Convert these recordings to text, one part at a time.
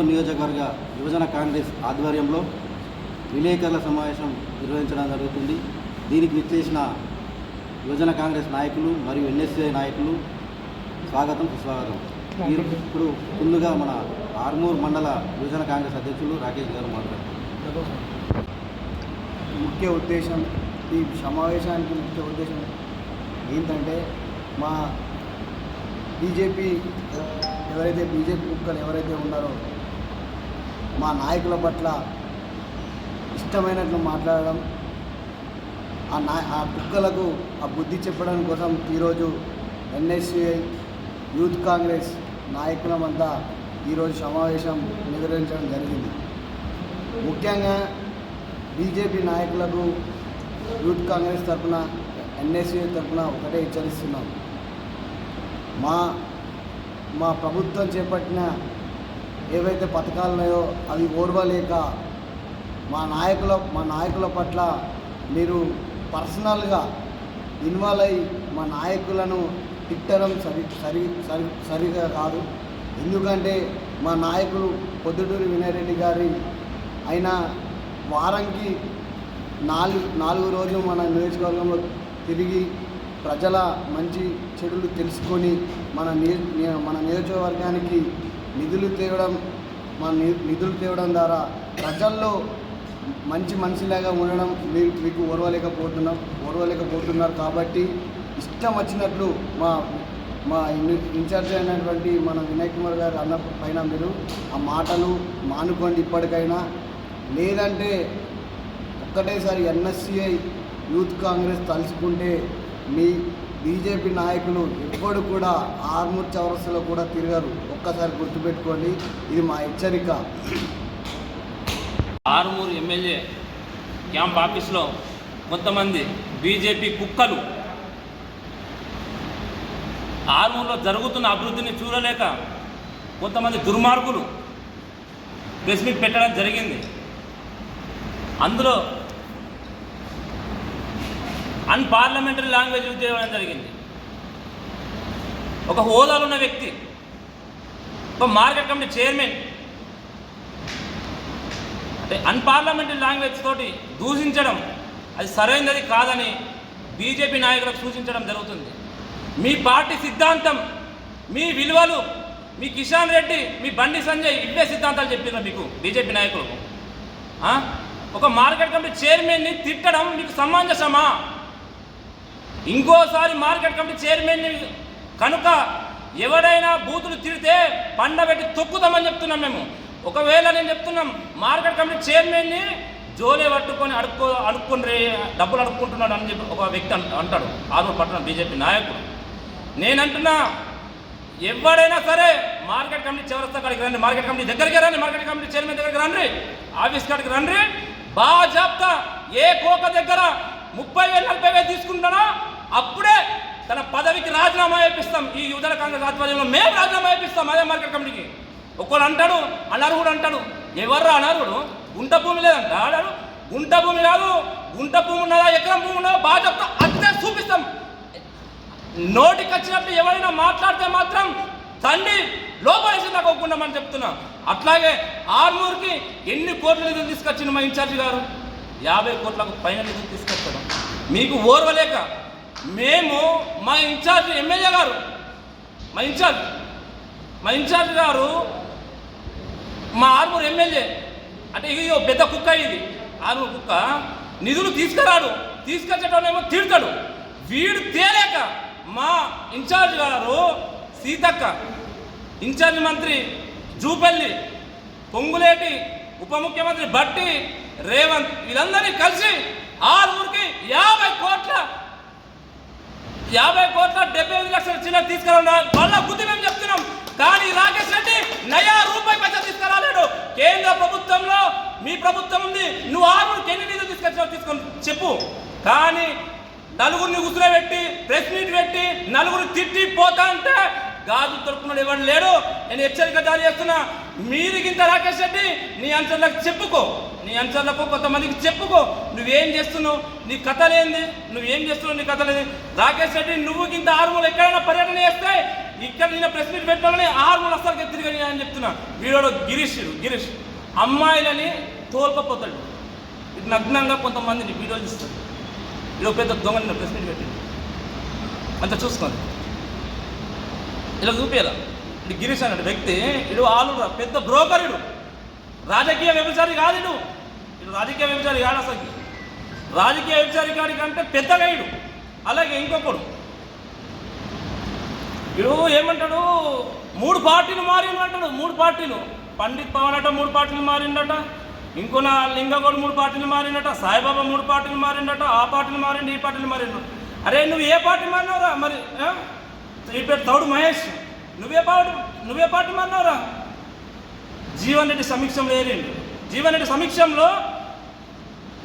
ఆర్మూర్ నియోజకవర్గ యువజన కాంగ్రెస్ ఆధ్వర్యంలో విలేకరుల సమావేశం నిర్వహించడం జరుగుతుంది. దీనికి విచ్చేసిన యువజన కాంగ్రెస్ నాయకులు మరియు ఎన్ఎస్సీఐ నాయకులు స్వాగతం సుస్వాగతం. మీరు ఇప్పుడు ముందుగా మన ఆర్మూర్ మండల యువజన కాంగ్రెస్ అధ్యక్షులు రాకేష్ గారు మాట్లాడారు ముఖ్య ఉద్దేశం ఈ సమావేశానికి ముఖ్య ఉద్దేశం ఏంటంటే మా బీజేపీ ఎవరైతే బీజేపీ కుక్కలు ఎవరైతే ఉన్నారో మా నాయకుల పట్ల ఇష్టమైనట్లు మాట్లాడడం ఆ నా ఆ కుక్కలకు ఆ బుద్ధి చెప్పడం కోసం ఈరోజు ఎన్ఎస్సిఐ యూత్ కాంగ్రెస్ నాయకులమంతా ఈరోజు సమావేశం నిర్వహించడం జరిగింది. ముఖ్యంగా బీజేపీ నాయకులకు యూత్ కాంగ్రెస్ తరఫున ఎన్ఎస్యూ తరఫున ఒకటే హెచ్చరిస్తున్నాం. మా మా ప్రభుత్వం చేపట్టిన ఏవైతే పథకాలు ఉన్నాయో అవి ఓర్వలేక మా నాయకుల మా నాయకుల పట్ల మీరు పర్సనల్గా ఇన్వాల్వ్ అయ్యి మా నాయకులను తిట్టడం సరి సరి సరి సరిగా కాదు. ఎందుకంటే మా నాయకులు పొద్దుటూరి వినయరెడ్డి గారి ఆయన వారంకి నాలుగు నాలుగు రోజులు మన నియోజకవర్గంలో తిరిగి ప్రజల మంచి చెడులు తెలుసుకొని మన నియో మన నియోజకవర్గానికి నిధులు తేవడం మా నిధులు తేవడం ద్వారా ప్రజల్లో మంచి మనిషిలాగా ఉండడం మీరు మీకు ఓర్వలేకపోతున్నాం ఓర్వలేకపోతున్నారు కాబట్టి ఇష్టం వచ్చినట్లు మా మా ఇన్- ఇన్ఛార్జ్ అయినటువంటి మన వినయ్ కుమార్ గారు అన్న పైన మీరు ఆ మాటలు మానుకోండి ఇప్పటికైనా. లేదంటే ఒక్కటేసారి ఎన్ఎస్సిఐ యూత్ కాంగ్రెస్ తలుచుకుంటే మీ బీజేపీ నాయకులు ఎప్పుడు కూడా ఆర్మూర్ చౌరస్సులో కూడా తిరగరు. ఒక్కసారి గుర్తుపెట్టుకోండి ఇది మా హెచ్చరిక. ఆరుమూరు ఎమ్మెల్యే క్యాంప్ ఆఫీస్లో కొంతమంది బీజేపీ కుక్కలు. ఆరుమూరులో జరుగుతున్న అభివృద్ధిని చూడలేక కొంతమంది దుర్మార్గులు ప్రెస్ మీట్ పెట్టడం జరిగింది. అందులో అన్పార్లమెంటరీ లాంగ్వేజ్ యూజ్ చేయడం జరిగింది. ఒక హోదాలో ఉన్న వ్యక్తి ఒక మార్కెట్ కమిటీ చైర్మన్. అంటే అన్పార్లమెంటరీ లాంగ్వేజ్ తోటి దూషించడం అది సరైనది కాదని బీజేపీ నాయకులకు సూచించడం జరుగుతుంది. మీ పార్టీ సిద్ధాంతం మీ విలువలు మీ కిషన్ రెడ్డి మీ బండి సంజయ్ ఇవే సిద్ధాంతాలు చెప్పినారు మీకు బీజేపీ నాయకులకు. ఒక మార్కెట్ కమిటీ చైర్మన్ని తిట్టడం మీకు సమంజసమా? ఇంకోసారి మార్కెట్ కమిటీ చైర్మన్ని కనుక ఎవడైనా బూతులు తిడితే పండబెట్టి తొక్కుతామని చెప్తున్నాం మేము. ఒకవేళ నేను చెప్తున్నాం మార్కెట్ కమిటీ చైర్మన్ని జోలే పట్టుకొని అడుక్కో అడుక్కుని రే డబ్బులు అడుక్కుంటున్నాడు అని చెప్పి ఒక వ్యక్తి అంట- అంటాడు. ఆర్మూర్ పట్టణం బీజేపీ నాయకుడు. నేనంటున్నా ఎవడైనా సరే మార్కెట్ కమిటీ చివరస్తా కాడికి రండి మార్కెట్ కమిటీ దగ్గరికి రండి మార్కెట్ కమిటీ చైర్మన్ దగ్గరికి రండి ఆఫీస్ కాడికి రండి. బాజాప్తా ఏ కోక దగ్గర ముప్పై వేలు నలభై వేలు తీసుకుంటానో అప్పుడే తన పదవికి రాజీనామా చేపిస్తాం ఈ యువజన కాంగ్రెస్ ఆధ్వర్యంలో. మేము రాజీనామా చేపిస్తాం అదే మార్కెట్ కమిటీకి. ఒక్కడు అంటాడు అనర్హుడు అంటాడు. ఎవర్రా అనర్హుడు గుంట భూమి లేదంట. ఆడాడు. గుంట భూమి కాదు. గుంట భూమి ఉన్నదా? ఎకరం భూమి ఉన్నదా? బాగా చెప్తా అంతే చూపిస్తాం. నోటికి వచ్చినప్పుడు ఎవరైనా మాట్లాడితే మాత్రం తండ్రి లోపలేసి తగ్గకుండామని చెప్తున్నా. అట్లాగే ఆర్మూర్కి ఎన్ని కోట్ల నిధులు తీసుకొచ్చింది మా ఇన్ఛార్జి గారు? యాభై కోట్లకు పైన నిధులు తీసుకొచ్చాడు. మీకు ఓర్వలేక మేము మా ఇన్ఛార్జ్ ఎమ్మెల్యే గారు మా ఇన్ఛార్జ్ మా ఇన్ఛార్జ్ గారు మా ఆరుగురు ఎమ్మెల్యే అంటే ఇది పెద్ద కుక్క ఇది ఆరుగురు కుక్క నిధులు తీసుకురాడు తీసుకొచ్చేటోనేమో తిడతాడు. వీడు తేలేక మా ఇన్ఛార్జ్ గారు సీతక్క ఇన్ఛార్జ్ మంత్రి జూపల్లి పొంగులేటి ఉప ముఖ్యమంత్రి బట్టి రేవంత్ వీళ్ళందరినీ కలిసి ఆరుగురికి యాభై కోట్ల యాభై కోట్ల డెబ్బై ఐదు లక్షల చిన్న తీసుకురా వాళ్ళ బుద్ధి మేము చెప్తున్నాం. కానీ రాకేష్ రెడ్డి నయా రూపాయి పైసా తీసుకురాలేడు. కేంద్ర ప్రభుత్వంలో మీ ప్రభుత్వం ఉంది. నువ్వు ఆరు ఎన్ని నిధులు తీసుకొచ్చావు తీసుకొని చెప్పు. కానీ నలుగురిని ఉసిరబెట్టి ప్రెస్ మీట్ పెట్టి నలుగురు తిట్టి పోతా అంటే గాజు దొరుకుతున్నాడు ఎవరు లేడు. నేను హెచ్చరిక జారీ చేస్తున్నా. మీరు గింత రాకేష్ రెడ్డి నీ అంచర్లకు చెప్పుకో. నీ అంచర్లకు కొంతమందికి చెప్పుకో. నువ్వేం చేస్తున్నావు? నీ కథ లేనిది నువ్వేం చేస్తున్నావు నీ కథ లేదు రాకేష్ రెడ్డి నువ్వు గింత ఆరుమూలు ఎక్కడైనా పర్యటన చేస్తే ఇక్కడ నేను ప్రెస్ మీట్ పెట్టాలని ఆరుమూలు అసలు తిరిగి అని చెప్తున్నా. వీడు గిరీష్ గిరీష్. అమ్మాయిలని తోల్కపోతాడు ఇది నగ్నంగా కొంతమందిని వీడియోలు చూస్తాడు ఇలా పెద్ద దొంగని నిన్న ప్రెస్ మీట్ పెట్టింది. అంత చూసుకోండి. ఇలా చూపించాల ఇది గిరీష్ అన్నాడు వ్యక్తి ఇడు ఆలు పెద్ద బ్రోకర్ ఇడు. రాజకీయ వ్యభిచారి కాదు నువ్వు ఇడు రాజకీయ వ్యభిచారి కాదు అసలు. రాజకీయ వ్యభిచారి కాడి కంటే పెద్ద ఇడు. అలాగే ఇంకొకడు. ఇడు ఏమంటాడు? మూడు పార్టీలు మారిందంటాడు మూడు పార్టీలు. పండిత్ పవన్ అట మూడు పార్టీలు మారిండట. ఇంకో నా లింగగోడు మూడు పార్టీలు మారిండట. సాయిబాబా మూడు పార్టీలు మారిండట. ఆ పార్టీలు మారిండు ఈ పార్టీలు మారిండు. అరే నువ్వు ఏ పార్టీ మారినావురా? మరి ఈ పేరు తౌడు మహేష్. నువ్వే పార్టీ నువ్వే పార్టీ మారినావురా? జీవన్ రెడ్డి సమీక్షంలో ఏరిండు. జీవన్ రెడ్డి సమీక్షంలో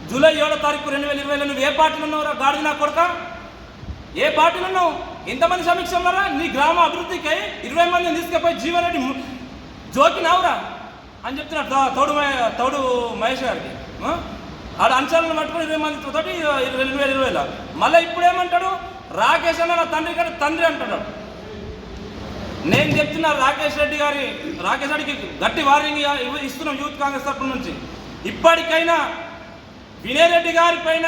జూలై ఏడో తారీఖు రెండు వేల ఇరవైలో నువ్వు ఏ పార్టీలో ఉన్నావురా? గాడిద నా కొడక? ఏ పార్టీలో ఉన్నావు? ఎంతమంది సమీక్షంలోరా? నీ గ్రామ అభివృద్ధికి ఇరవై మందిని తీసుకుపోయి జీవన్ రెడ్డి జోకినావురా అని చెప్తున్నాడు తౌడు తోడు తోడు మహేష్ గారికి. ఆడ అంశాలను పట్టుకుని ఇరవై మంది తోటి రెండు వేల ఇరవైలో. మళ్ళీ ఇప్పుడు ఏమంటాడు రాకేష్ అన్న నా తండ్రి గారి తండ్రి అంటాడు నేను చెప్తున్నా రాకేష్ రెడ్డి గారి రాకేష్ రెడ్డికి గట్టి వార్నింగ్ ఇస్తున్నాం యూత్ కాంగ్రెస్ తరఫు నుంచి. ఇప్పటికైనా వినయ్ రెడ్డి గారి పైన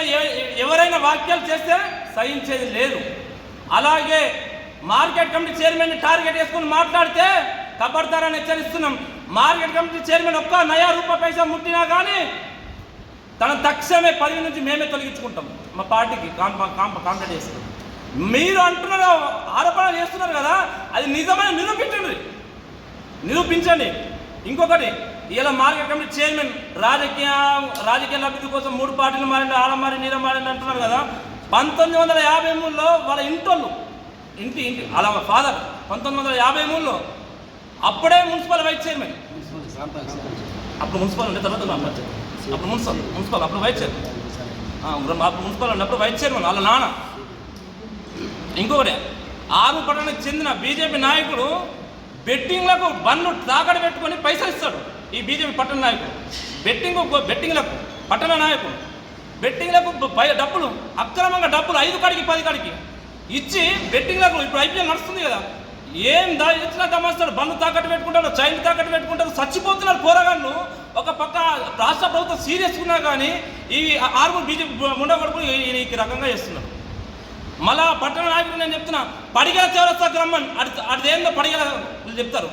ఎవరైనా వాక్యాలు చేస్తే సహించేది లేదు. అలాగే మార్కెట్ కమిటీ చైర్మన్ టార్గెట్ చేసుకుని మాట్లాడితే కబడతారని హెచ్చరిస్తున్నాం. మార్కెట్ కమిటీ చైర్మన్ ఒక్క నయా రూపాయి పైసా ముట్టినా కానీ తన తక్షణమే పదవి నుంచి మేమే తొలగించుకుంటాం. మా పార్టీకి కాంప కాంప కాంప్లైంట్ చేస్తాం మీరు అంటున్నారు ఆరోపణ చేస్తున్నారు కదా అది నిజమని నిరూపించండి. నిరూపించండి. ఇంకొకటి ఇలా మార్కెట్ కమిటీ చైర్మన్ రాజకీయ రాజకీయ లబ్ధి కోసం మూడు పార్టీలు మారింది ఆడ మారి నీర మారింది అంటున్నారు కదా. పంతొమ్మిది వందల యాభై మూడులో వాళ్ళ ఇంటోళ్ళు ఇంటి ఇంటి అలా ఫాదర్ పంతొమ్మిది వందల యాభై మూడులో అప్పుడే మున్సిపల్ వైస్ చైర్మన్. అప్పుడు మున్సిపల్ ఉండే తర్వాత అప్పుడు మున్సిపల్ మున్సిపల్ అప్పుడు వైస్ చైర్మన్. అప్పుడు మున్సిపల్ ఉన్నప్పుడు వైస్ చైర్మన్ వాళ్ళ నాన్న. ఇంకొకటి ఆరు చెందిన బీజేపీ నాయకుడు బెట్టింగ్లకు బండ్లు తాకడ పెట్టుకొని పైసలు ఇస్తాడు ఈ బీజేపీ పట్టణ నాయకుడు. బెట్టింగ్ బెట్టింగ్లకు పట్టణ నాయకుడు. బెట్టింగ్లకు డబ్బులు అక్రమంగా డబ్బులు ఐదు కాడికి పది కాడికి ఇచ్చి బెట్టింగ్లకు ఇప్పుడు ఐపీఎల్ నడుస్తుంది కదా. ఏం దా ఇచ్చినా దమాస్తాడు బండ్లు తాకట్టు పెట్టుకుంటారు చైన్ తాకట్టు పెట్టుకుంటారు చచ్చిపోతున్నారు పోరగాళ్ళు. ఒక పక్క రాష్ట్ర ప్రభుత్వం సీరియస్ ఉన్నా కానీ ఈ ఆరుగురు బీజేపీ ముండగొడుకులు ఈ రకంగా చేస్తున్నారు. మళ్ళా పట్టణ నాయకుడు నేను చెప్తున్నా పడిగల చౌరస్తా రమ్మని అడి అదేందో పడిగల చెప్తారు.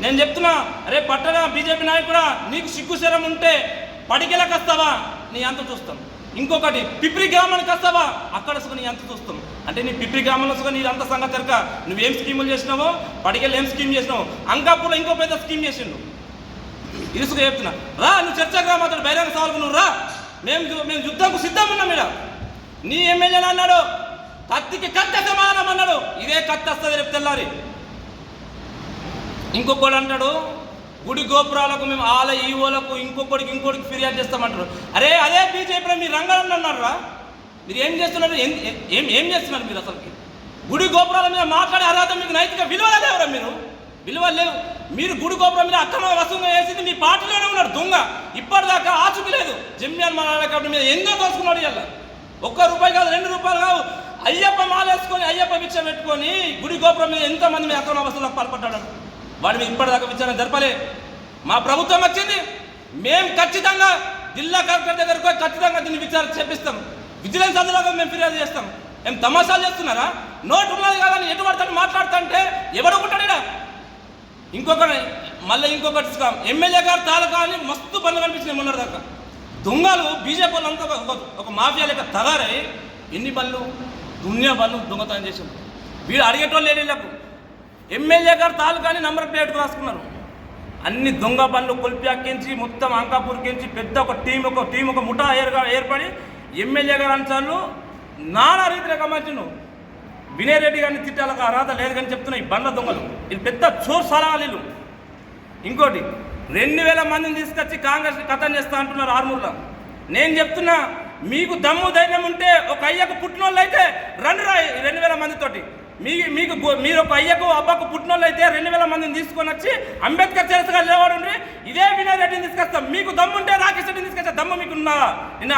నేను చెప్తున్నా అరే పట్టణ బీజేపీ నాయకుడా నీకు సిగ్గుశరం ఉంటే పడిగలకు వస్తావా? నీ అంత చూస్తాం. ఇంకొకటి పిప్రి గ్రామానికి వస్తావా? అక్కడ నీ అంత చూస్తాం. అంటే నీ పిప్రి గ్రామంలో సుగా నీ అంత సంగతి తెరక నువ్వేం స్కీములు చేసినావో పడిగలు ఏం స్కీమ్ చేసినావు అంకాపూర్లో ఇంకో పెద్ద స్కీమ్ చేసిండు. ఇరుసుగా చెప్తున్నా. రా నువ్వు చర్చా గ్రామాతో బహిరంగ సవాల్కు నువ్వు రా. మేము మేము యుద్ధంకు సిద్ధం ఉన్నాం ఇక్కడ నీ ఎమ్మెల్యేలు అన్నాడు కత్తికి కత్త సమానం అన్నాడు. ఇదే కత్తి వస్తుంది రేపు తెల్లారి. ఇంకొకడు అంటాడు గుడి గోపురాలకు మేము ఆల ఈవోలకు ఇంకొకటికి ఇంకోటికి ఫిర్యాదు చేస్తామంటారు. అరే అదే బీజేపీలో మీరు రంగాలను అన్నారా మీరు ఏం చేస్తున్నారు? ఏం ఏం చేస్తున్నారు మీరు అసలుకి? గుడి గోపురాల మీద మాట్లాడే అర్హత మీకు నైతిక విలువ లేవరా మీరు? విలువ లేవు. మీరు గుడి గోపురం మీద అక్రమ వసూలు వేసింది మీ పార్టీలోనే ఉన్నాడు దొంగ. ఇప్పటిదాకా ఆచుకు లేదు. జమ్యాన్ మాల కాబట్టి మీద ఎంతో దోసుకున్నాడు ఇలా ఒక్క రూపాయి కాదు రెండు రూపాయలు కావు. అయ్యప్ప మాలేసుకొని అయ్యప్ప భిక్ష పెట్టుకొని గుడి గోపురం మీద ఎంతమంది మీ అక్రమ వసూలకు పాల్పడ్డాడు వాడి మీద ఇప్పటిదాకా విచారణ జరపలే. మా ప్రభుత్వం వచ్చింది. మేము ఖచ్చితంగా జిల్లా కలెక్టర్ దగ్గరకు పోయి ఖచ్చితంగా దీన్ని విచారణ చేపిస్తాం. విజిలెన్స్ అందులో మేము ఫిర్యాదు చేస్తాం. ఏం తమాషాలు చేస్తున్నారా? నోటు ఉన్నది కాదని ఎటు పడతాడు మాట్లాడుతుంటే ఎవడుకుంటాడా ఉంటాడు ఇంకొకటి మళ్ళీ ఇంకొకటి ఎమ్మెల్యే గారు తాలూకా అని మస్తు పనులు కనిపించినాయి మొన్నటి దాకా దొంగలు బీజేపీ వాళ్ళంతా ఒక- ఒక- మాఫియా లెక్క తగారై. ఎన్ని బళ్ళు దునియా బళ్ళు దొంగతనం చేశారు వీడు అడిగేటోళ్ళు లేని వీళ్ళకు. ఎమ్మెల్యే గారు తాలూకాని నంబర్ ప్లేట్ రాసుకున్నారు. అన్ని దొంగ బండ్లు కొల్పియాకించి మొత్తం అంకాపూర్కించి పెద్ద ఒక టీం ఒక టీం ఒక ముఠా ఏర్గా ఏర్పడి ఎమ్మెల్యే గారు అంశాలు నానా రీతిలో గమనించను వినయ్ రెడ్డి గారిని తిట్టాలకు అర్హత లేదు కానీ చెప్తున్నా ఈ బండ్ల దొంగలు. ఇది పెద్ద చోర్ సలహాలు ఇంకోటి రెండు వేల మందిని తీసుకొచ్చి కాంగ్రెస్ కథం చేస్తా అంటున్నారు ఆర్మూర్లో. నేను చెప్తున్నా మీకు దమ్ము ధైర్యం ఉంటే ఒక అయ్యకు పుట్టినోళ్ళు అయితే రండి రా రెండు వేల మందితోటి. మీ మీకు మీరు ఒక అయ్యకు అబ్బకు పుట్టినోళ్ళు అయితే రెండు వేల మందిని తీసుకొని వచ్చి అంబేద్కర్ చరిత్రగా లేవాడు ఇదే వినయ్ రెడ్డిని తీసుకొస్తాం. మీకు దమ్ము ఉంటే రాకేష్ రెడ్డిని తీసుకొచ్చా దమ్ము మీకు ఉన్నదా నిన్న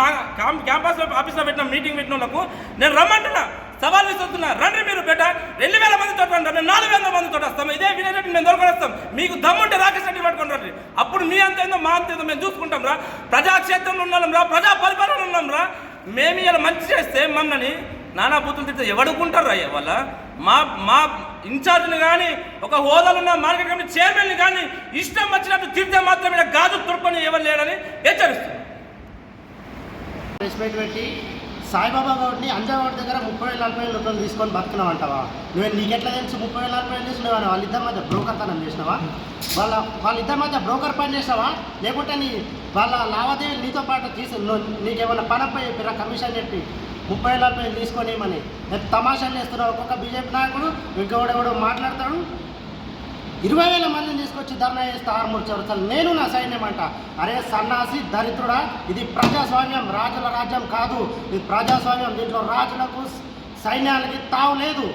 క్యాంపస్ ఆఫీస్లో పెట్టిన మీటింగ్ పెట్టిన వాళ్ళకు నేను రమ్మంటున్నా. సవాల్ విసురుతున్నా రండి మీరు బిడ్డ రెండు వేల మంది తోట రండి నాలుగు వేల మంది తోట వస్తాం. ఇదే వినయ్ రెడ్డి మేము దొరకొని వస్తాం. మీకు దమ్ముంటే రాకేష్ రెడ్డి పట్టుకొని రండి. అప్పుడు మీ అంత ఏందో మా అంత ఏందో మేము చూసుకుంటాం రా. ప్రజాక్షేత్రంలో ఉన్నాం రా ప్రజా పరిపాలన ఉన్నాం రా. మేము ఇలా మంచి చేస్తే మమ్మల్ని నానా బూతులు తిడితే ఎవడుకుంటారు రా వాళ్ళ మా మా ఇన్ఛార్జ్ని కానీ ఒక హోదాలో ఉన్న మార్కెట్ కమిటీ చైర్మన్ని కానీ ఇష్టం వచ్చినట్టు తిడితే మాత్రం ఇలా గాజు తుడుకొని ఎవరు లేడని హెచ్చరిస్తుంది పెట్టి సాయిబాబా గౌడ్ని అంజాగౌడ్ దగ్గర ముప్పై వేల నలభై వేల రూపాయలు తీసుకొని బతుకున్నావు అంటావా నువ్వు నీకెట్లా తెలుసు? ముప్పై వేల నలభై వేలు తీసుకున్నావా వాళ్ళిద్దరి మధ్య బ్రోకర్ తనం చేసినావా? వాళ్ళ వాళ్ళిద్దరి మధ్య బ్రోకర్ పని చేసినావా? లేకుంటే నీ వాళ్ళ లావాదేవీలు నీతో పాటు తీసు నువ్వు నీకేమైనా పనపై చెప్పిరా కమిషన్ చెప్పి ముప్పై వేల నలభై వేలు తీసుకొని ఏమని? తమాషాలు చేస్తున్నావు ఒక్కొక్క బీజేపీ నాయకుడు ఇంకెవడెవడో మాట్లాడతాడు ఇరవై వేల మందిని తీసుకొచ్చి ధర్నా చేస్తే ఆరుమూడు చదువుతాను నేను నా సైన్యం అంట. అరే సన్నాసి దరిద్రుడా ఇది ప్రజాస్వామ్యం రాజుల రాజ్యం కాదు. ఇది ప్రజాస్వామ్యం దీంట్లో రాజులకు సైన్యాలకి తావు లేదు.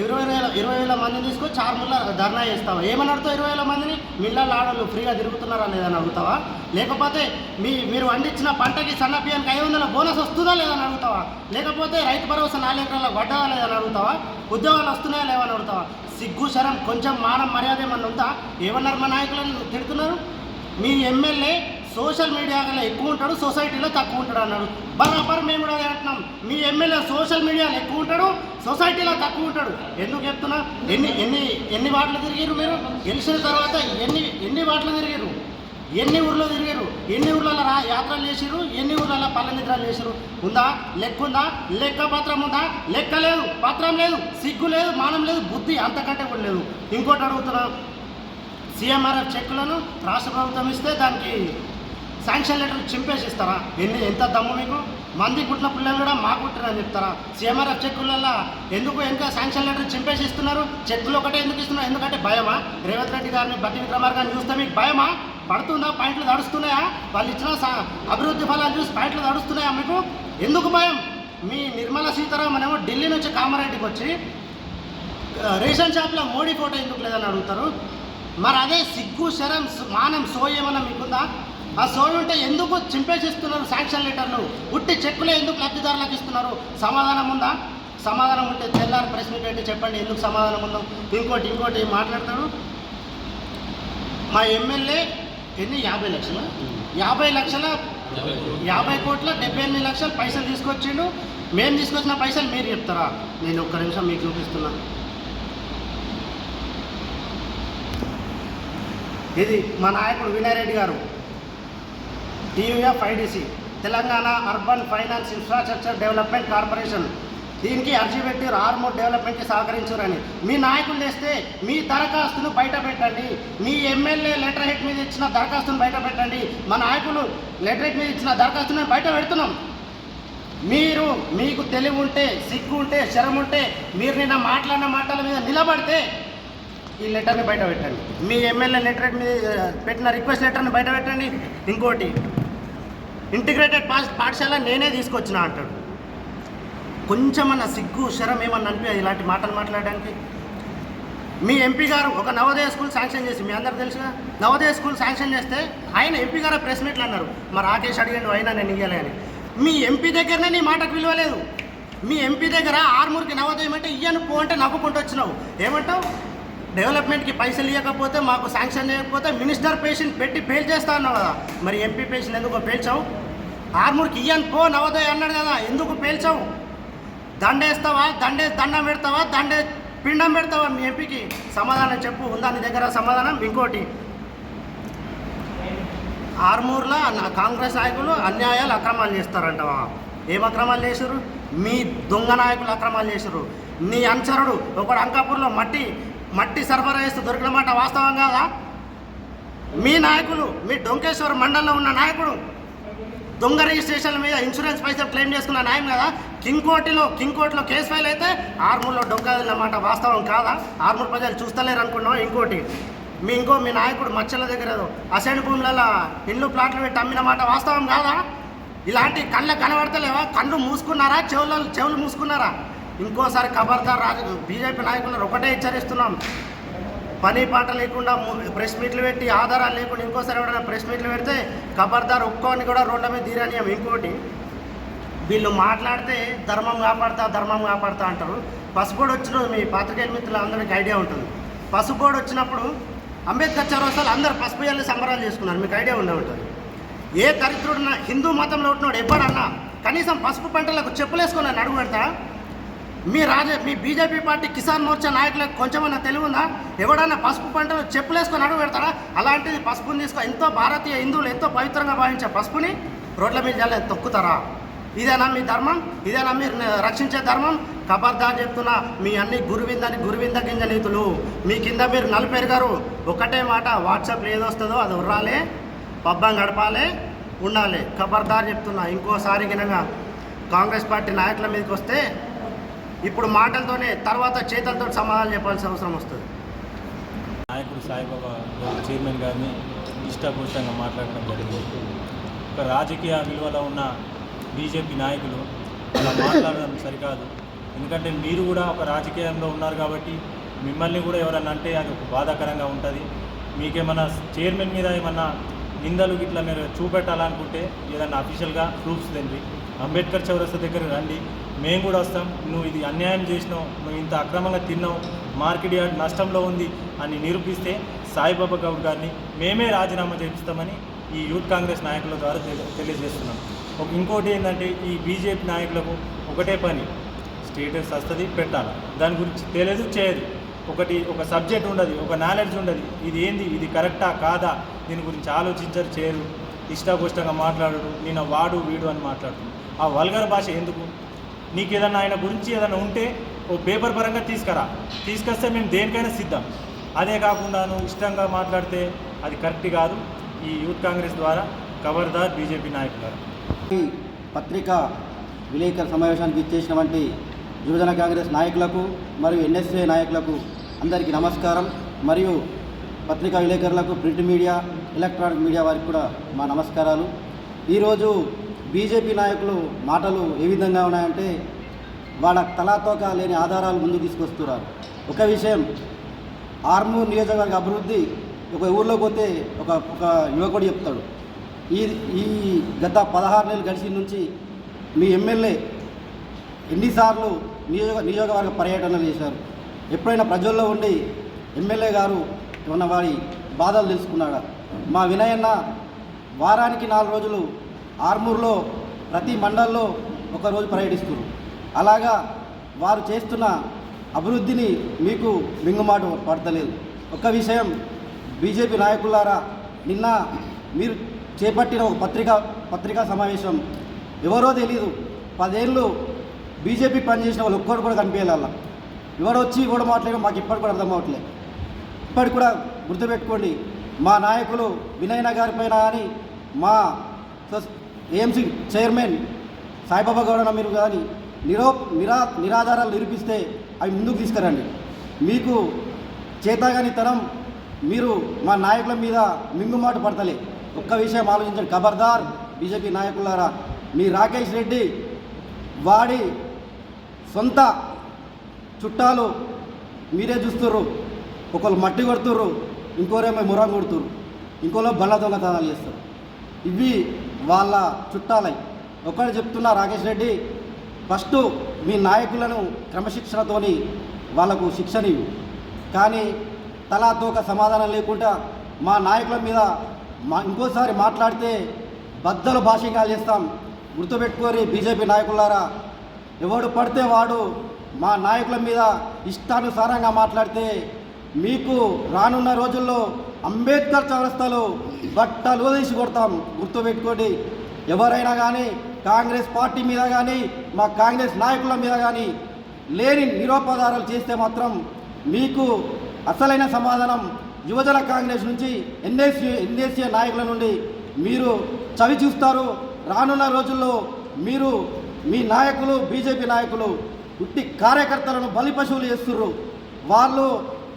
ఇరవై వేల ఇరవై వేల మందిని తీసుకొచ్చి ఆరుమూల ధర్నా చేస్తావా? ఏమని అడుగుతావు ఇరవై వేల మందిని? మిల్లలు ఆడలు ఫ్రీగా తిరుగుతున్నారా లేదని అడుగుతావా? లేకపోతే మీ మీరు పండించిన పంటకి సన్న బియ్యానికి ఐదు వందల బోనస్ వస్తుందా లేదని అడుగుతావా? లేకపోతే రైతు భరోసా నాలుగు ఎకరాలకు పడ్డదా లేదని అడుగుతావా? ఉద్యోగాలు వస్తున్నాయా లేవని అడుగుతావా? సిగ్గు శరం కొంచెం మానం మర్యాద ఏమన్నా ఉందా? ఏమన్నారు మా నాయకులను? తిడుతున్నారు? మీ ఎమ్మెల్యే సోషల్ మీడియాలో ఎక్కువ ఉంటాడు సొసైటీలో తక్కువ ఉంటాడు అన్నాడు. బరాబర్ మేము కూడా అదే అంటున్నాం. మీ ఎమ్మెల్యే సోషల్ మీడియాలో ఎక్కువ ఉంటాడు సొసైటీలో తక్కువ ఉంటాడు. ఎందుకు చెప్తున్నా? ఎన్ని ఎన్ని ఎన్ని వార్డులు తిరిగారు మీరు? గెలిచిన తర్వాత ఎన్ని ఎన్ని వార్డులు తిరిగారు ఎన్ని ఊర్లో తిరిగారు ఎన్ని ఊర్లలో రా యాత్రలు చేసిరు ఎన్ని ఊర్లలో పల్లె నిద్రలు చేసిరు ఉందా? లెక్క ఉందా లెక్క పత్రం ఉందా? లెక్క లేదు పత్రం లేదు సిగ్గు లేదు మానం లేదు బుద్ధి అంతకంటే కూడా లేదు. ఇంకోటి అడుగుతున్నా. సీఎంఆర్ఎఫ్ చెక్కులను రాష్ట్ర ప్రభుత్వం ఇస్తే దానికి శాంక్షన్ లెటర్ చింపేసి ఇస్తారా ఎన్ని ఎంత దమ్ము మీకు? మంది పుట్టిన పిల్లలు కూడా మా పుట్టినని చెప్తారా? సీఎంఆర్ఎఫ్ చెక్కులలో ఎందుకు ఇంకా శాంక్షన్ లెటర్ చింపేసి ఇస్తున్నారు చెక్కులు ఒకటే ఎందుకు ఇస్తున్నారు? ఎందుకంటే భయమా? రేవంత్ రెడ్డి గారిని బట్టి విక్రమార్ గారిని చూస్తే మీకు భయమా? పడుతుందా? పాయింట్లు తడుస్తున్నాయా? వాళ్ళు ఇచ్చిన అభివృద్ధి ఫలాలు చూసి పాయింట్లు తడుస్తున్నాయా మీకు? ఎందుకు భయం? మీ నిర్మలా సీతారామన్ ఏమో ఢిల్లీ నుంచి కామారెడ్డికి వచ్చి రేషన్ షాప్లో మోడీ ఫోటో ఎందుకు లేదని అడుగుతారు? మరి అదే సిగ్గు శరం మానం సోయేమన్నా మీకుందా? ఆ సోయి ఉంటే ఎందుకు చింపేసిస్తున్నారు శాంక్షన్ లెటర్లు? ఉట్టి చెక్కులే ఎందుకు లబ్ధిదారులకు ఇస్తున్నారు? సమాధానం ఉందా? సమాధానం ఉంటే తెల్లారి ప్రెస్ మీట్ పెట్టి చెప్పండి ఎందుకు సమాధానం ఉందో? ఇంకోటి ఇంకోటి మాట్లాడతాడు మా ఎమ్మెల్యే ఎన్ని? యాభై లక్షల? యాభై లక్షల యాభై కోట్ల డెబ్బై ఎనిమిది లక్షలు పైసలు తీసుకొచ్చిండు. మేము తీసుకొచ్చిన పైసలు మీరు చెప్తారా? నేను ఒక్క నిమిషం మీకు చూపిస్తున్నా. ఇది మా నాయకుడు వినయ్ రెడ్డి గారు. TUF IDC Telangana urban finance infrastructure development corporation దీనికి అర్జీ పెట్టి ఆర్మూర్ డెవలప్మెంట్కి సహకరించారని. మీ నాయకులు చేస్తే మీ దరఖాస్తును బయట పెట్టండి. మీ ఎమ్మెల్యే లెటర్ హెడ్ మీద ఇచ్చిన దరఖాస్తును బయట పెట్టండి. మా నాయకులు లెటర్ హెడ్ మీద ఇచ్చిన దరఖాస్తును బయట పెడుతున్నాం. మీరు మీకు తెలివి ఉంటే సిగ్గు ఉంటే శరం ఉంటే మీరు నిన్న మాట్లాడిన మాటల మీద నిలబడితే ఈ లెటర్ని బయట పెట్టండి. మీ ఎమ్మెల్యే లెటర్ మీద పెట్టిన రిక్వెస్ట్ లెటర్ని బయట పెట్టండి. ఇంకోటి ఇంటిగ్రేటెడ్ పాస్ పాఠశాల నేనే తీసుకొచ్చిన అంటాడు. కొంచెమన్నా సిగ్గు శరం ఏమన్నా అనిపించదు ఇలాంటి మాటలు మాట్లాడడానికి? మీ ఎంపీ గారు ఒక నవోదయ స్కూల్ శాంక్షన్ చేసి మీ అందరు తెలుసుగా? నవోదయ స్కూల్ శాంక్షన్ చేస్తే ఆయన ఎంపీ గారు ప్రెస్ మీట్లు అన్నారు. మా రాకేష్ అడిగాడు అయినా నేను ఇయ్యాలి అని. మీ ఎంపీ దగ్గరనే నీ మాటకు విలువ లేదు. మీ ఎంపీ దగ్గర ఆర్మూర్కి నవోదయం అంటే ఇయ్యను పో అంటే నవ్వుకుంటూ వచ్చినావు. ఏమంటావు? డెవలప్మెంట్కి పైసలు ఇవ్వకపోతే మాకు శాంక్షన్ చేయకపోతే మినిస్టర్ పేషెంట్ పెట్టి ఫెయిల్ చేస్తా అన్నావు కదా. మరి ఎంపీ పేషెంట్ ఎందుకు పేల్చావు ఆర్మూర్కి ఇయ్యను పో నవోదయ అన్నాడు కదా ఎందుకు పేల్చావు దండేస్తావా? దండే దండం పెడతావా? దండే పిండం పెడతావా మీ ఎంపీకి? సమాధానం చెప్పు ఉందా నీ దగ్గర సమాధానం? ఇంకోటి ఆర్మూర్లో నా కాంగ్రెస్ నాయకులు అన్యాయాలు అక్రమాలు చేస్తారంటవా? ఏం అక్రమాలు చేశారు మీ దొంగ నాయకులు అక్రమాలు చేశారు నీ అనుచరుడు ఒకడు అంకాపూర్లో మట్టి మట్టి సరఫరా చేస్తూ దొరికిన మాట వాస్తవం కాదా? మీ నాయకులు మీ డొంకేశ్వర మండలంలో ఉన్న నాయకుడు దొంగ రిజిస్ట్రేషన్ మీద ఇన్సూరెన్స్ పైసలు క్లెయిమ్ చేసుకున్న న్యాయం కదా? కింగ్ కోర్టులో కింగ్ కోర్టులో కేసు ఫైల్ అయితే ఆర్మూర్లో డొంగ మాట వాస్తవం కాదా? ఆర్మూర్ ప్రజలు చూస్తలేరు అనుకున్నాం ఇంకోటి? మీ ఇంకో మీ నాయకుడు మచ్చల దగ్గర ఏదో అసైన్ భూములలో ఇల్లు ప్లాట్లు పెట్టి అమ్మిన మాట వాస్తవం కాదా? ఇలాంటి కళ్ళ కనబడతలేవా? కళ్ళు మూసుకున్నారా? చెవులు చెవులు మూసుకున్నారా? ఇంకోసారి ఖబర్దార్ రాజు బీజేపీ నాయకులను ఒకటే హెచ్చరిస్తున్నాం. పని పాట లేకుండా ప్రెస్ మీట్లు పెట్టి ఆధారాలు లేకుండా ఇంకోసారి ఎవరైనా ప్రెస్ మీట్లు పెడితే ఖబర్దార్ ఒక్కోని కూడా రోడ్ల మీద తీరనీయం ఇంకోటి వీళ్ళు మాట్లాడితే ధర్మం కాపాడుతా ధర్మం కాపాడుతా అంటారు. పసుపోడు వచ్చిన మీ పాత్రికేయుల మిత్రులు అందరికీ ఐడియా ఉంటుంది. పసుపోడు వచ్చినప్పుడు అంబేద్కర్ చౌరస్తాలు అందరు పసుపు వెళ్ళి సంబరాలు చేసుకున్నారు. మీకు ఐడియా ఉండే ఉంటుంది? ఏ దరిద్రుడున్న హిందూ మతంలో ఉంటున్నాడు ఎప్పుడన్నా కనీసం పసుపు పంటలకు చెప్పులేసుకున్నాను అడుగు పెడతా? మీ రాజే మీ బీజేపీ పార్టీ కిసాన్ మోర్చా నాయకులకు కొంచెమన్నా తెలివి ఉందా ఎవడన్నా పసుపు పంటలు చెప్పులేసుకొని అడుగు పెడతారా అలాంటిది పసుపుని తీసుకో. ఎంతో భారతీయ హిందువులు ఎంతో పవిత్రంగా భావించే పసుపుని రోడ్ల మీద జల్లే తొక్కుతారా? ఇదేనా మీ ధర్మం? ఇదేనా మీరు రక్షించే ధర్మం? కబర్దార్ చెప్తున్నా మీ అన్ని గురువిందని గురువింద గింజ నీతులు. మీ కింద మీరు నలుపేరు గారు. ఒకటే మాట వాట్సాప్లో ఏదొస్తుందో అది ఉర్రాలి పబ్బం గడపాలి ఉండాలి. కబర్దార్ చెప్తున్నా ఇంకోసారి గినగా కాంగ్రెస్ పార్టీ నాయకుల మీదకి వస్తే ఇప్పుడు మాటలతోనే తర్వాత చేతలతో సమాధానం చెప్పాల్సిన అవసరం వస్తుంది. నాయకుడు సాయిబాబా గారు చైర్మన్ గారిని ఇష్టపూర్తంగా మాట్లాడడం జరిగింది. ఒక రాజకీయ విలువలో ఉన్న బీజేపీ నాయకులు అలా మాట్లాడడం సరికాదు. ఎందుకంటే మీరు కూడా ఒక రాజకీయంలో ఉన్నారు కాబట్టి మిమ్మల్ని కూడా ఎవరన్నా అంటే అది ఒక బాధాకరంగా ఉంటుంది. మీకేమన్నా చైర్మన్ మీద ఏమన్నా నిందలు ఇట్లా మీరు చూపెట్టాలనుకుంటే ఏదన్నా అఫీషియల్గా ప్రూఫ్స్ తెండి. అంబేద్కర్ చౌరస్తా దగ్గర రండి. మేము కూడా వస్తాం. నువ్వు ఇది అన్యాయం చేసినావు. నువ్వు ఇంత అక్రమంగా తిన్నావు. మార్కెట్ యార్డ్ నష్టంలో ఉంది అని నిరూపిస్తే సాయిబాబా గౌడ్ గారిని మేమే రాజీనామా చేపిస్తామని ఈ యూత్ కాంగ్రెస్ నాయకుల ద్వారా తెలి- తెలియజేస్తున్నాం. ఒక ఇంకోటి ఏంటంటే ఈ బీజేపీ నాయకులకు ఒకటే పని. స్టేటస్ వస్తుంది పెట్టాలి. దాని గురించి తెలియదు చేయదు. ఒకటి ఒక సబ్జెక్ట్ ఉండదు ఒక నాలెడ్జ్ ఉండదు. ఇది ఏంది? ఇది కరెక్టా? కాదా? దీని గురించి ఆలోచించరు చేయరు. ఇష్టాగోష్టంగా మాట్లాడడు. నిన్న వాడు వీడు అని మాట్లాడుతుంది. ఆ వల్గర్ భాష ఎందుకు? నీకు ఏదన్నా ఆయన గురించి ఏదైనా ఉంటే ఓ పేపర్ పరంగా తీసుకురా. తీసుకొస్తే మేము దేనికైనా సిద్ధం. అదే కాకుండా నువ్వు ఇష్టంగా మాట్లాడితే అది కరెక్ట్ కాదు. ఈ యూత్ కాంగ్రెస్ ద్వారా కవర్దార్ బీజేపీ నాయకులు ఈ పత్రిక విలేకరుల సమావేశానికి ఇచ్చేసినటువంటి యువజన కాంగ్రెస్ నాయకులకు మరియు ఎన్ఎస్ఏ నాయకులకు అందరికీ నమస్కారం. మరియు పత్రికా విలేకరులకు ప్రింట్ మీడియా ఎలక్ట్రానిక్ మీడియా వారికి కూడా మా నమస్కారాలు. ఈరోజు బీజేపీ నాయకులు మాటలు ఏ విధంగా ఉన్నాయంటే వాళ్ళ తలాతోక లేని ఆధారాలు ముందు తీసుకొస్తున్నారు. ఒక విషయం ఆర్మూర్ నియోజకవర్గ అభివృద్ధి ఒక ఊర్లోకి పోతే ఒక ఒక యువకుడు చెప్తాడు. ఈ ఈ గత పదహారు నెలలు గడిచిన నుంచి మీ ఎమ్మెల్యే ఎన్నిసార్లు నియోజక నియోజకవర్గ పర్యటనలు చేశారు. ఎప్పుడైనా ప్రజల్లో ఉండి ఎమ్మెల్యే గారు ఉన్న వారి బాధలు తెలుసుకున్నాడా? మా వినయన్న వారానికి నాలుగు రోజులు ఆర్మూర్లో ప్రతి మండల్లో ఒకరోజు పర్యటిస్తున్నారు. అలాగా వారు చేస్తున్న అభివృద్ధిని మీకు మింగుమాట పడతలేదు. ఒక విషయం బీజేపీ నాయకులారా నిన్న మీరు చేపట్టిన ఒక పత్రికా పత్రికా సమావేశం ఎవరో తెలియదు పదేళ్ళు బీజేపీ పనిచేసిన వాళ్ళు ఒక్కరు కూడా కనిపించాల ఎవరు వచ్చి కూడా మాట్లాడడం మాకు ఇప్పటికి కూడా అర్థం అవ్వట్లేదు ఇప్పటికి కూడా గుర్తుపెట్టుకోండి మా నాయకులు వినయన గారి పైన కానీ మా ఏఎంసీ చైర్మన్ సాయిబాబా గౌడన మీరు కానీ నిరో నిరా నిరాధారాలు నిరూపిస్తే అవి ముందుకు తీసుకురండి. మీకు చేతగాని తరం మీరు మా నాయకుల మీద మింగుమాట పడతలే. ఒక్క విషయం ఆలోచించండి. ఖబర్దార్ బీజేపీ నాయకులారా మీ రాకేష్ రెడ్డి వాడి సొంత చుట్టాలు మీరే చూస్తుర్రు. ఒకళ్ళు మట్టి కొడుతుర్రు ఇంకోరేమో మురం కొడుతుర్రు. ఇంకోలో బల్ల దొంగతనాలు చేస్తారు. ఇవి వాళ్ళ చుట్టాలై. ఒకటి చెప్తున్నా రాకేష్ రెడ్డి ఫస్ట్ మీ నాయకులను క్రమశిక్షణతోని వాళ్ళకు శిక్షణ ఇవ్వు కానీ తలాతోక సమాధానం లేకుండా మా నాయకుల మీద మా ఇంకోసారి మాట్లాడితే బద్దలు భాషంగా చేస్తాం. గుర్తుపెట్టుకోరి బీజేపీ నాయకులారా. ఎవడు పడితే వాడు మా నాయకుల మీద ఇష్టానుసారంగా మాట్లాడితే మీకు రానున్న రోజుల్లో అంబేద్కర్ చౌరస్తాలో బట్టలు తీసి కొడతాం. గుర్తుపెట్టుకోండి. ఎవరైనా కానీ కాంగ్రెస్ పార్టీ మీద కానీ మా కాంగ్రెస్ నాయకుల మీద కానీ లేని నిరోపదారాలు చేస్తే మాత్రం మీకు అసలైన సమాధానం యువజన కాంగ్రెస్ నుంచి ఎన్ఎస్యూ ఎన్ఎస్ఏ నాయకుల నుండి మీరు చవి చూస్తారు. రానున్న రోజుల్లో మీరు మీ నాయకులు బీజేపీ నాయకులు ఉట్టి కార్యకర్తలను బలి పశువులు చేస్తుర్రు. వాళ్ళు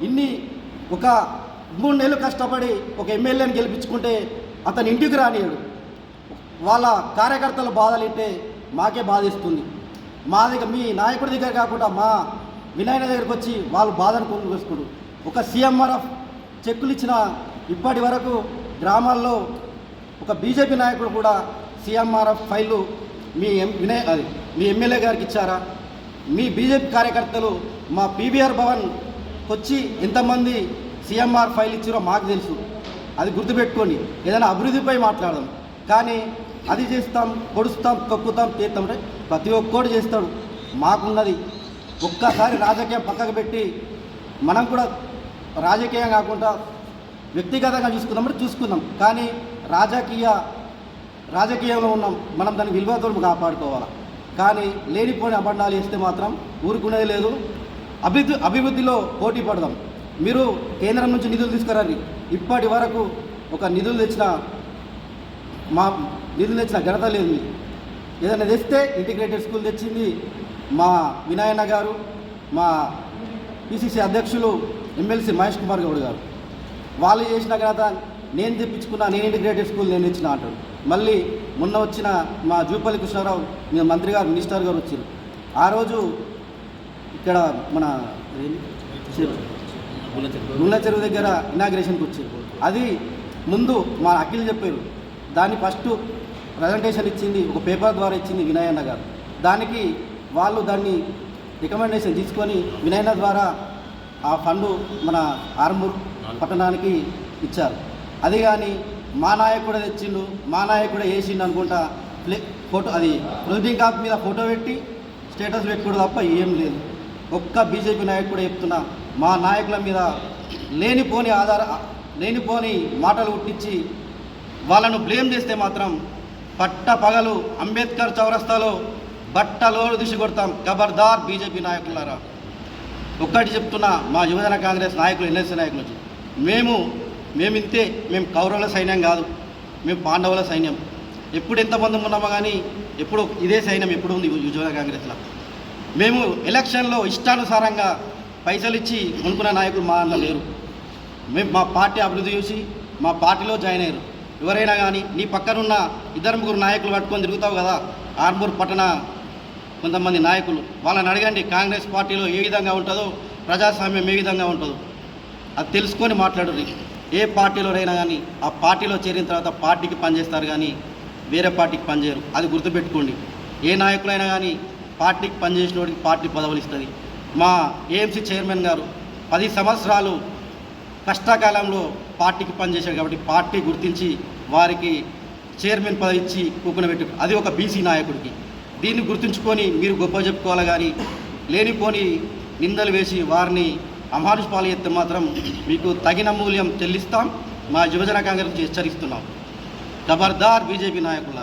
ఇన్ని ఒక మూడు నెలలు కష్టపడి ఒక ఎమ్మెల్యేని గెలిపించుకుంటే అతని ఇంటికి రానియడు. వాళ్ళ కార్యకర్తల బాధలు మాకే బాధిస్తుంది. మా దగ్గర మీ నాయకుడి దగ్గర కాకుండా మా వినాయన దగ్గరికి వచ్చి వాళ్ళు బాధను కొనుగోసుకుడు ఒక సీఎంఆర్ఎఫ్ చెక్కులు ఇచ్చిన ఇప్పటి వరకు గ్రామాల్లో ఒక బీజేపీ నాయకుడు కూడా సీఎంఆర్ఎఫ్ ఫైళ్ళు మీ ఎం వినయ్ అది మీ ఎమ్మెల్యే గారికి ఇచ్చారా? మీ బీజేపీ కార్యకర్తలు మా పీబీఆర్ భవన్ వచ్చి ఎంతమంది సీఎంఆర్ ఫైల్ ఇచ్చారో మాకు తెలుసు. అది గుర్తుపెట్టుకొని ఏదైనా అభివృద్ధిపై మాట్లాడదాం. కానీ అది చేస్తాం పొడుస్తాం తొక్కుతాం చేస్తాం అంటే ప్రతి ఒక్కడు చేస్తాడు. మాకున్నది ఒక్కసారి రాజకీయం పక్కకు పెట్టి మనం కూడా రాజకీయం కాకుండా వ్యక్తిగతంగా చూసుకుందామంటే చూసుకుందాం. కానీ రాజకీయ రాజకీయంలో ఉన్నాం. మనం దాని విలువతో కాపాడుకోవాలి. కానీ లేనిపోని అబండాలు చేస్తే మాత్రం ఊరుకునేది లేదు. అభివృద్ధి అభివృద్ధిలో పోటీ పడదాం. మీరు కేంద్రం నుంచి నిధులు తీసుకురండి. ఇప్పటి వరకు ఒక నిధులు తెచ్చిన మా నిధులు తెచ్చిన ఘనత లేదు మీకు. ఏదైనా తెస్తే ఇంటిగ్రేటెడ్ స్కూల్ తెచ్చింది మా వినాయన్న గారు మా పిసిసి అధ్యక్షులు ఎమ్మెల్సీ మహేష్ కుమార్ గౌడ్ గారు. వాళ్ళు చేసిన ఘనత నేను తెప్పించుకున్నా నేను ఇంటిగ్రేటెడ్ స్కూల్ నేను ఇచ్చిన అంటాడు మళ్ళీ మొన్న వచ్చిన మా జూపల్లి కృష్ణారావు మీ మంత్రి గారు మినిస్టర్ గారు వచ్చారు ఆ రోజు ఇక్కడ మన ఏంది? చెరువు. దగ్గర ఇనాగ్రేషన్కి వచ్చింది అది ముందు మా అఖిల్ చెప్పారు దాన్ని ఫస్ట్ ప్రజెంటేషన్ ఇచ్చింది ఒక పేపర్ ద్వారా ఇచ్చింది వినయన్న గారు దానికి వాళ్ళు దాన్ని రికమెండేషన్ తీసుకొని వినయన్న ద్వారా ఆ ఫండు మన ఆర్మూర్ పట్టణానికి ఇచ్చారు అది కానీ మా నాయకుడే తెచ్చిండు మా నాయకుడే వేసిండు అనుకుంటా ప్లే ఫోటో అది ప్రొసీడింగ్ కాప్ మీద ఫోటో పెట్టి స్టేటస్ పెట్టుకోవడం తప్ప ఏం లేదు ఒక్క బీజేపీ నాయకుడు చెప్తున్నా మా నాయకుల మీద లేనిపోని ఆధార లేనిపోని మాటలు ఉట్టించి వాళ్ళను బ్లేమ్ చేస్తే మాత్రం పట్ట పగలు అంబేద్కర్ చౌరస్తాలో బట్టలోలు దిశ కొడతాం. ఖబర్దార్ బీజేపీ నాయకులారా. ఒక్కటి చెప్తున్నా మా యువజన కాంగ్రెస్ నాయకులు ఎన్ఎస్సీ నాయకులు మేము మేము ఇంతే మేము కౌరవుల సైన్యం కాదు మేము పాండవుల సైన్యం. ఎప్పుడు ఎంతమంది ఉన్నామో కానీ ఎప్పుడు ఇదే సైన్యం ఎప్పుడు ఉంది యువజన కాంగ్రెస్లో. మేము ఎలక్షన్లో ఇష్టానుసారంగా పైసలు ఇచ్చి కొనుక్కున్న నాయకులు మా అన్న లేరు. మేము మా పార్టీ అభివృద్ధి చూసి మా పార్టీలో జాయిన్ అయ్యారు. ఎవరైనా కానీ నీ పక్కనున్న ఇద్దరు ముగ్గురు నాయకులు పట్టుకొని తిరుగుతావు కదా ఆర్మూర్ పట్టణ కొంతమంది నాయకులు. వాళ్ళని అడగండి కాంగ్రెస్ పార్టీలో ఏ విధంగా ఉంటుందో ప్రజాస్వామ్యం ఏ విధంగా ఉంటుందో. అది తెలుసుకొని మాట్లాడరు ఏ పార్టీలోనైనా కానీ ఆ పార్టీలో చేరిన తర్వాత పార్టీకి పనిచేస్తారు కానీ వేరే పార్టీకి పనిచేయరు. అది గుర్తుపెట్టుకోండి. ఏ నాయకులైనా కానీ పార్టీకి పనిచేసిన వాడికి పార్టీ పదవులు ఇస్తుంది. మా ఏఎంసీ చైర్మన్ గారు పది సంవత్సరాలు కష్టకాలంలో పార్టీకి పనిచేశాడు కాబట్టి పార్టీ గుర్తించి వారికి చైర్మన్ పదవి ఇచ్చి కూకునబెట్టు అది ఒక బీసీ నాయకుడికి. దీన్ని గుర్తుంచుకొని మీరు గొప్ప చెప్పుకోవాలి కానీ లేనిపోని నిందలు వేసి వారిని అమానుష పాలు ఎత్తే మాత్రం మీకు తగిన మూల్యం చెల్లిస్తాం. మా యువజన కాంగ్రెస్ నుంచి హెచ్చరిస్తున్నాం. ఖబర్దార్ బీజేపీ నాయకుల